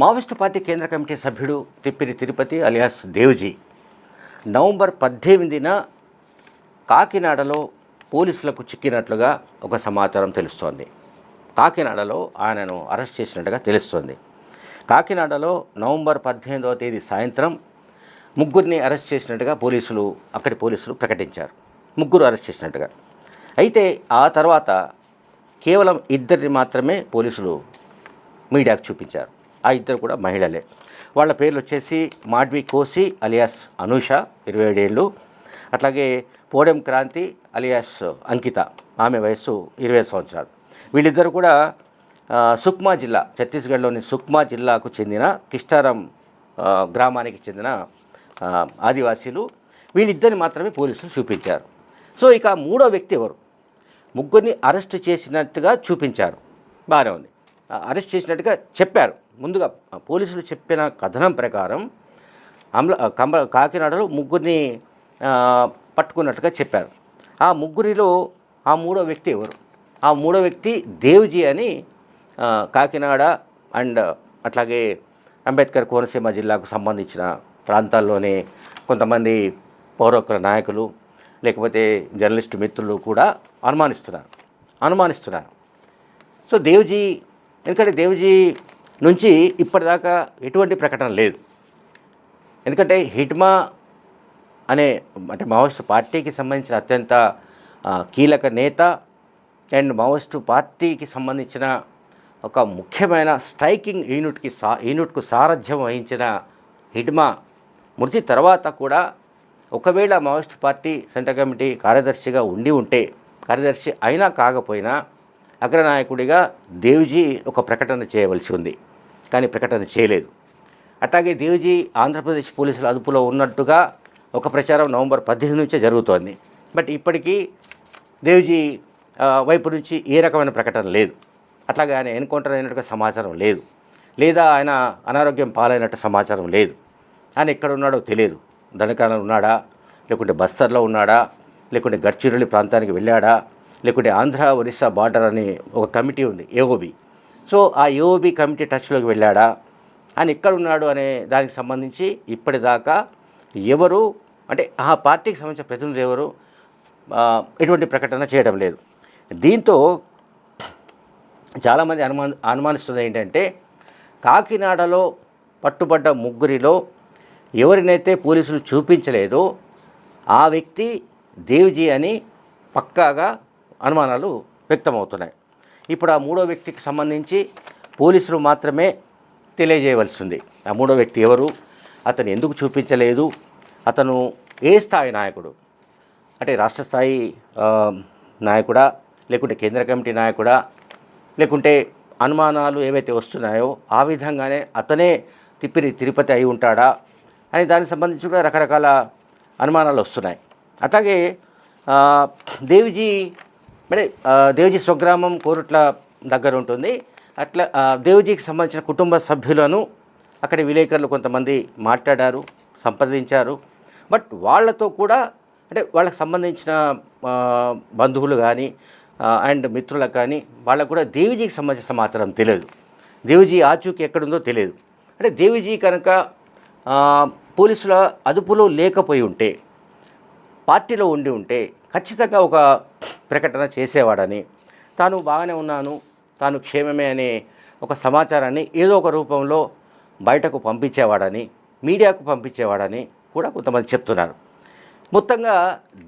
Maoist party కేంద్ర committee సభ్యుడు Tippiri Tirupati alias Devji. November పద్దెనిమిదిన కాకినాడలో పోలీసులకు చిక్కినట్లుగా ఒక సమాచారం తెలుస్తోంది. కాకినాడలో ఆయనను అరెస్ట్ చేసినట్టుగా తెలుస్తోంది. కాకినాడలో నవంబర్ పద్దెనిమిదవ తేదీ సాయంత్రం ముగ్గురిని అరెస్ట్ చేసినట్టుగా పోలీసులు అక్కడి పోలీసులు ప్రకటించారు. ముగ్గురు అరెస్ట్ చేసినట్టుగా. అయితే ఆ తర్వాత కేవలం ఇద్దరిని మాత్రమే పోలీసులు మీడియాకు చూపించారు. ఆ ఇద్దరు కూడా మహిళలే. వాళ్ళ పేర్లు వచ్చేసి మాడ్వి కోసి అలియాస్ అనూష ఇరవై ఏడేళ్ళు. అట్లాగే పోడెం క్రాంతి అలియాస్ అంకిత ఆమె వయస్సు ఇరవై సంవత్సరాలు. వీళ్ళిద్దరు కూడా సుక్మా జిల్లా ఛత్తీస్గఢ్లోని సుక్మా జిల్లాకు చెందిన కిష్టారం గ్రామానికి చెందిన ఆదివాసీలు. వీళ్ళిద్దరిని మాత్రమే పోలీసులు చూపించారు. సో ఇక మూడో వ్యక్తి ఎవరు? ముగ్గురిని అరెస్ట్ చేసినట్టుగా చూపించారు. బాగానే ఉంది. అరెస్ట్ చేసినట్టుగా చెప్పారు. ముందుగా పోలీసులు చెప్పిన కథనం ప్రకారం అమల కంబ కాకినాడలో ముగ్గురిని పట్టుకున్నట్టుగా చెప్పారు. ఆ ముగ్గురిలో ఆ మూడో వ్యక్తి ఎవరు? ఆ మూడో వ్యక్తి దేవ్జీ అని కాకినాడ అండ్ అట్లాగే అంబేద్కర్ కోనసీమ జిల్లాకు సంబంధించిన ప్రాంతాల్లోనే కొంతమంది పౌరకుల నాయకులు లేకపోతే జర్నలిస్టు మిత్రులు కూడా అనుమానిస్తున్నారు. అనుమానిస్తున్నారు. సో దేవ్జీ ఎందుకంటే దేవ్జీ నుంచి ఇప్పటిదాకా ఎటువంటి ప్రకటన లేదు. ఎందుకంటే హిట్మా అనే అంటే మావోయిస్టు పార్టీకి సంబంధించిన అత్యంత కీలక నేత అండ్ మావోయిస్టు పార్టీకి సంబంధించిన ఒక ముఖ్యమైన స్ట్రైకింగ్ యూనిట్కి సా యూనిట్కు సారథ్యం వహించిన హిడ్మా మృతి తర్వాత కూడా ఒకవేళ మావోయిస్ట్ పార్టీ సెంట్రల్ కమిటీ కార్యదర్శిగా ఉండి ఉంటే కార్యదర్శి అయినా కాకపోయినా అగ్రనాయకుడిగా దేవ్జీ ఒక ప్రకటన చేయవలసి ఉంది. కానీ ప్రకటన చేయలేదు. అట్లాగే దేవ్జీ ఆంధ్రప్రదేశ్ పోలీసుల అదుపులో ఉన్నట్టుగా ఒక ప్రచారం నవంబర్ పద్దెనిమిది నుంచే జరుగుతోంది. బట్ ఇప్పటికీ దేవ్జీ వైపు నుంచి ఏ రకమైన ప్రకటన లేదు. అట్లాగే ఆయన ఎన్కౌంటర్ అయినట్టుగా సమాచారం లేదు. లేదా ఆయన అనారోగ్యం పాలైనట్టు సమాచారం లేదు. ఆయన ఎక్కడ ఉన్నాడో తెలియదు. దండకాన ఉన్నాడా? లేకుంటే బస్తర్లో ఉన్నాడా? లేకుంటే గడ్చిరోలి ప్రాంతానికి వెళ్ళాడా? లేకుంటే ఆంధ్ర ఒరిస్సా బార్డర్ అని ఒక కమిటీ ఉంది ఏఓబి సో ఆ ఏఓబి కమిటీ టచ్లోకి వెళ్ళాడా? ఆయన ఎక్కడ ఉన్నాడు అనే దానికి సంబంధించి ఇప్పటిదాకా ఎవరు అంటే ఆ పార్టీకి సంబంధించిన ప్రతినిధులు ఎవరు ఎటువంటి ప్రకటన చేయడం లేదు. దీంతో చాలామంది అనుమా అనుమానిస్తుంది ఏంటంటే కాకినాడలో పట్టుబడ్డ ముగ్గురిలో ఎవరినైతే పోలీసులు చూపించలేదో ఆ వ్యక్తి దేవ్జీ అని పక్కాగా అనుమానాలు వ్యక్తమవుతున్నాయి. ఇప్పుడు ఆ మూడో వ్యక్తికి సంబంధించి పోలీసులు మాత్రమే తెలియజేయవలసింది. ఆ మూడో వ్యక్తి ఎవరు? అతను ఎందుకు చూపించలేదు? అతను ఏ స్థాయి నాయకుడు? అంటే రాష్ట్ర స్థాయి నాయకుడా? లేకుంటే కేంద్ర కమిటీ నాయకుడా? లేకుంటే అనుమానాలు ఏవైతే వస్తున్నాయో ఆ విధంగానే అతనే తిప్పిరి తిరుపతి అయి ఉంటాడా? అని దానికి సంబంధించి కూడా రకరకాల అనుమానాలు వస్తున్నాయి. అట్లాగే దేవిజీ మరి దేవజీ దేవిజీ స్వగ్రామం కోరుట్ల దగ్గర ఉంటుంది. అట్లా దేవజీకి దేవిజీకి సంబంధించిన కుటుంబ సభ్యులను అక్కడి విలేకరులు కొంతమంది మాట్లాడారు సంప్రదించారు. బట్ వాళ్ళతో కూడా అంటే వాళ్ళకి సంబంధించిన బంధువులు కానీ అండ్ మిత్రులకు కానీ వాళ్ళకు కూడా దేవిజీకి సంబంధించిన సమాచారం తెలియదు. దేవిజీ ఆచూకీ ఎక్కడుందో తెలియదు. అంటే దేవిజీ కనుక పోలీసుల అదుపులో లేకపోయి ఉంటే పార్టీలో ఉండి ఉంటే ఖచ్చితంగా ఒక ప్రకటన చేసేవాడని తాను బాగానే ఉన్నాను తాను క్షేమమే అనే ఒక సమాచారాన్ని ఏదో ఒక రూపంలో బయటకు పంపించేవాడని మీడియాకు పంపించేవాడని కూడా కొంతమంది చెప్తున్నారు. మొత్తంగా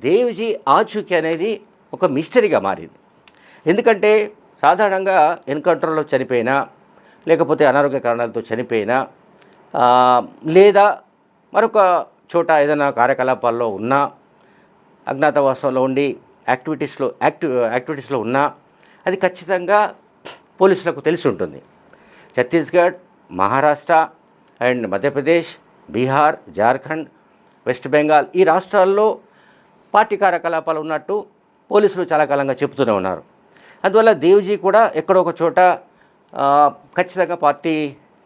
దేవ్జీ ఆచూకీ అనేది ఒక మిస్టరీగా మారింది. ఎందుకంటే సాధారణంగా ఎన్కౌంటర్లో చనిపోయినా లేకపోతే అనారోగ్య కారణాలతో చనిపోయినా లేదా మరొక చోట ఏదైనా కార్యకలాపాల్లో ఉన్నా అజ్ఞాతవాసంలో ఉండి యాక్టివిటీస్లో యాక్టివ్ యాక్టివిటీస్లో ఉన్నా అది ఖచ్చితంగా పోలీసులకు తెలిసి ఉంటుంది. ఛత్తీస్గఢ్ మహారాష్ట్ర అండ్ మధ్యప్రదేశ్ బీహార్ జార్ఖండ్ వెస్ట్ బెంగాల్ ఈ రాష్ట్రాల్లో పార్టీ కార్యకలాపాలు ఉన్నట్టు పోలీసులు చాలా కాలంగా చెబుతూనే ఉన్నారు. అందువల్ల దేవ్జీ కూడా ఎక్కడో ఒక చోట ఖచ్చితంగా పార్టీ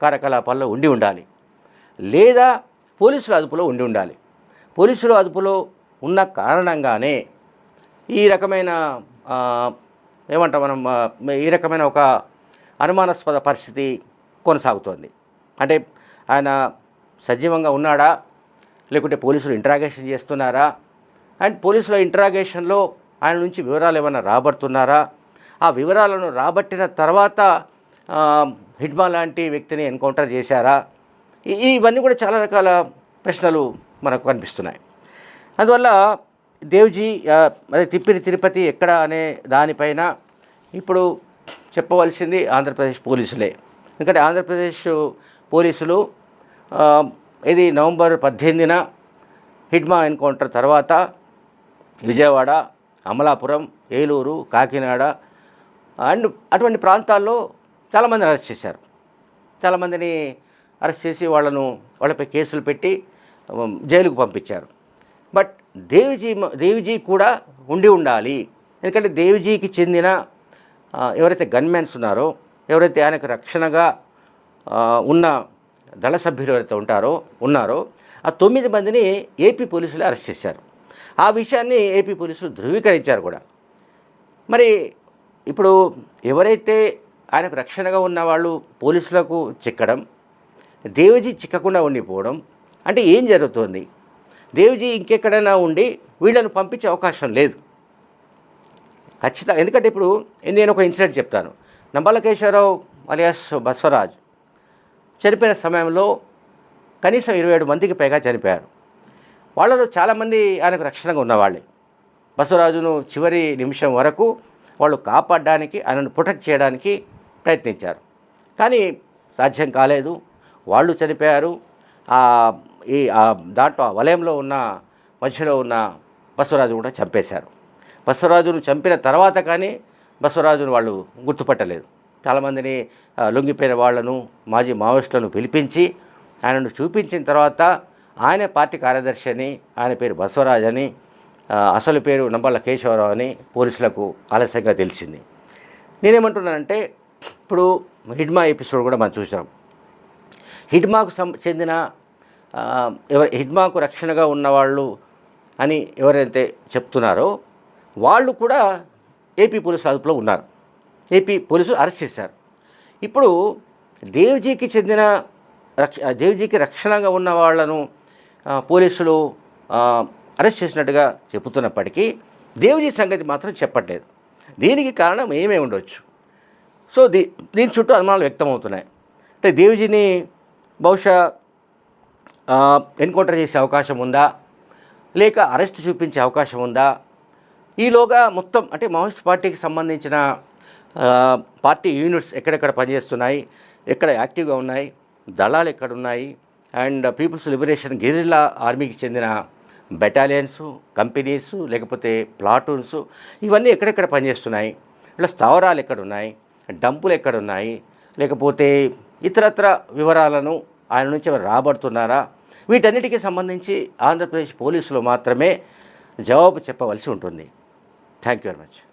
కార్యకలాపాల్లో ఉండి ఉండాలి. లేదా పోలీసుల అదుపులో ఉండి ఉండాలి. పోలీసుల అదుపులో ఉన్న కారణంగానే ఈ రకమైన ఏమంటాం మనం ఈ రకమైన ఒక అనుమానాస్పద పరిస్థితి కొనసాగుతోంది. అంటే ఆయన సజీవంగా ఉన్నాడా? లేకుంటే పోలీసులు ఇంటరాగేషన్ చేస్తున్నారా? అండ్ పోలీసుల ఇంటరాగేషన్లో ఆయన నుంచి వివరాలు ఏమైనా రాబడుతున్నారా? ఆ వివరాలను రాబట్టిన తర్వాత హిడ్మా లాంటి వ్యక్తిని ఎన్కౌంటర్ చేశారా? ఇవన్నీ కూడా చాలా రకాల ప్రశ్నలు మనకు కనిపిస్తున్నాయి. అందువల్ల దేవ్జీ అదే తిప్పిరి తిరుపతి ఎక్కడ అనే దానిపైన ఇప్పుడు చెప్పవలసింది ఆంధ్రప్రదేశ్ పోలీసులే. ఎందుకంటే ఆంధ్రప్రదేశ్ పోలీసులు ఇది నవంబర్ పద్దెనిమిదిన హిడ్మా ఎన్కౌంటర్ తర్వాత విజయవాడ అమలాపురం ఏలూరు కాకినాడ అండ్ అటువంటి ప్రాంతాల్లో చాలామందిని అరెస్ట్ చేశారు. చాలామందిని అరెస్ట్ చేసి వాళ్ళను వాళ్ళపై కేసులు పెట్టి జైలుకు పంపించారు. బట్ దేవిజీ దేవిజీ కూడా ఉండి ఉండాలి. ఎందుకంటే దేవిజీకి చెందిన ఎవరైతే గన్మెన్స్ ఉన్నారో ఎవరైతే ఆయనకు రక్షణగా ఉన్న దళ సభ్యులు ఎవరైతే ఉంటారో ఉన్నారో ఆ తొమ్మిది మందిని ఏపీ పోలీసులు అరెస్ట్ చేశారు. ఆ విషయాన్ని ఏపీ పోలీసులు ధృవీకరించారు కూడా. మరి ఇప్పుడు ఎవరైతే ఆయనకు రక్షణగా ఉన్న వాళ్ళు పోలీసులకు చిక్కడం దేవజీ చిక్కకుండా ఉండిపోవడం అంటే ఏం జరుగుతుంది? దేవ్జీ ఇంకెక్కడైనా ఉండి వీళ్ళను పంపించే అవకాశం లేదు. ఖచ్చితంగా ఎందుకంటే ఇప్పుడు నేను ఒక ఇన్సిడెంట్ చెప్తాను. నంబలకేశ్వరరావు అలియాస్ బస్వరాజ్ చనిపోయిన సమయంలో కనీసం ఇరవై ఏడు మందికి పైగా చనిపోయారు. వాళ్ళలో చాలామంది ఆయనకు రక్షణగా ఉన్నవాళ్ళే. బసవరాజును చివరి నిమిషం వరకు వాళ్ళు కాపాడడానికి ఆయనను ప్రొటెక్ట్ చేయడానికి ప్రయత్నించారు. కానీ సాధ్యం కాలేదు. వాళ్ళు చనిపోయారు. ఈ ఆ దాంట్లో ఆ వలయంలో ఉన్న మధ్యలో ఉన్న బసవరాజు కూడా చంపేశారు. బసవరాజును చంపిన తర్వాత కానీ బసవరాజును వాళ్ళు గుర్తుపట్టలేదు. చాలామందిని లొంగిపోయిన వాళ్ళను మాజీ మావోయిస్టులను పిలిపించి ఆయనను చూపించిన తర్వాత ఆయన పార్టీ కార్యదర్శి అని ఆయన పేరు బసవరాజ్ అని అసలు పేరు నంబళ్ళ కేశవరావు అని పోలీసులకు ఆలస్యంగా తెలిసింది. నేనేమంటున్నానంటే ఇప్పుడు హిడ్మా ఎపిసోడ్ కూడా మనం చూసాం. హిడ్మాకు సం చెందిన ఎవరు హిడ్మాకు రక్షణగా ఉన్నవాళ్ళు అని ఎవరైతే చెప్తున్నారో వాళ్ళు కూడా ఏపీ పోలీసు అదుపులో ఉన్నారు. ఏపీ పోలీసులు అరెస్ట్ చేశారు. ఇప్పుడు దేవ్జీకి చెందిన రక్ష దేవ్జీకి రక్షణగా ఉన్న వాళ్ళను పోలీసులు అరెస్ట్ చేసినట్టుగా చెబుతున్నప్పటికీ దేవ్జీ సంగతి మాత్రం చెప్పట్లేదు. దీనికి కారణం ఏమే ఉండొచ్చు? సో దీ దీని చుట్టూ అనుమానాలు వ్యక్తమవుతున్నాయి. అంటే దేవ్జీని బహుశా ఎన్కౌంటర్ చేసే అవకాశం ఉందా? లేక అరెస్ట్ చూపించే అవకాశం ఉందా? ఈలోగా మొత్తం అంటే మావోయిస్ట్ పార్టీకి సంబంధించిన పార్టీ యూనిట్స్ ఎక్కడెక్కడ పనిచేస్తున్నాయి? ఎక్కడ యాక్టివ్గా ఉన్నాయి? దళాలు ఎక్కడ ఉన్నాయి అండ్ పీపుల్స్ లిబరేషన్ గెరిల్లా ఆర్మీకి చెందిన బెటాలియన్స్ కంపెనీస్ లేకపోతే ప్లాటూన్స్ ఇవన్నీ ఎక్కడెక్కడ పనిచేస్తున్నాయి? ఇట్లా స్థావరాలు ఎక్కడున్నాయి? డంపులు ఎక్కడున్నాయి? లేకపోతే ఇతరత్ర వివరాలను ఆయన నుంచి రాబడుతున్నారా? వీటన్నిటికీ సంబంధించి ఆంధ్రప్రదేశ్ పోలీసులు మాత్రమే జవాబు చెప్పవలసి ఉంటుంది. Thank you very much